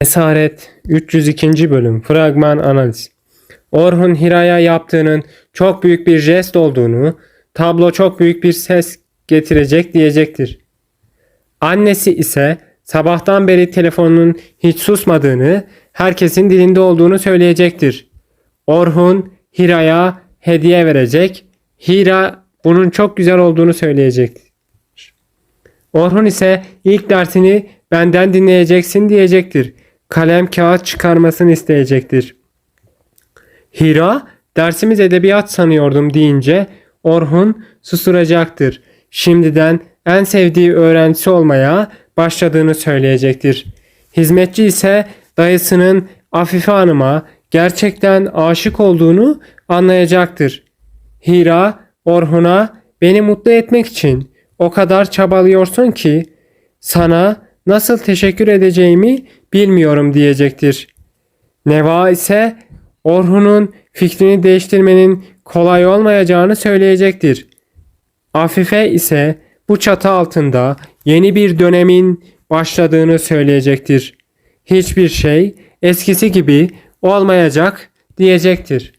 Esaret 302. bölüm fragman analiz. Orhun Hira'ya yaptığının çok büyük bir jest olduğunu, tablo çok büyük bir ses getirecek diyecektir. Annesi ise sabahtan beri telefonunun hiç susmadığını, herkesin dilinde olduğunu söyleyecektir. Orhun Hira'ya hediye verecek. Hira bunun çok güzel olduğunu söyleyecektir. Orhun ise ilk dersini benden dinleyeceksin diyecektir. Kalem kağıt çıkarmasını isteyecektir. Hira dersimiz edebiyat sanıyordum deyince Orhun susuracaktır. Şimdiden en sevdiği öğrencisi olmaya başladığını söyleyecektir. Hizmetçi ise dayısının Afife Hanım'a gerçekten aşık olduğunu anlayacaktır. Hira Orhun'a beni mutlu etmek için o kadar çabalıyorsun ki sana nasıl teşekkür edeceğimi bilmiyorum diyecektir. Neva ise Orhun'un fikrini değiştirmenin kolay olmayacağını söyleyecektir. Afife ise bu çatı altında yeni bir dönemin başladığını söyleyecektir. Hiçbir şey eskisi gibi olmayacak diyecektir.